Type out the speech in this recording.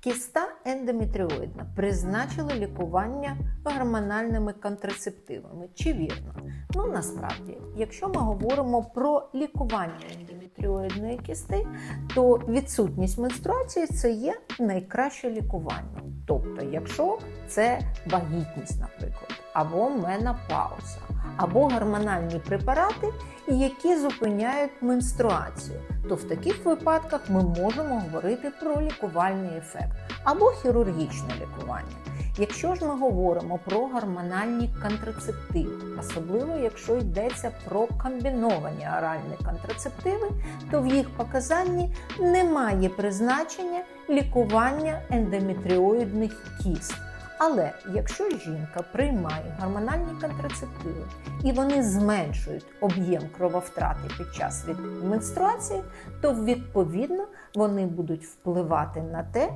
Кіста ендометріоїдна призначили лікування гормональними контрацептивами. Чи вірно? Ну насправді, якщо ми говоримо про лікування ендометріоїдної кісти, то відсутність менструації це є найкраще лікування. Тобто, якщо це вагітність, наприклад, або менопауза, або гормональні препарати, які зупиняють менструацію, то в таких випадках ми можемо говорити про лікувальний ефект або хірургічне лікування. Якщо ж ми говоримо про гормональні контрацептиви, особливо якщо йдеться про комбіновані оральні контрацептиви, то в їх показанні немає призначення лікування ендометріоїдних кіст. Але якщо жінка приймає гормональні контрацептиви і вони зменшують об'єм крововтрати під час від менструації, то відповідно вони будуть впливати на те,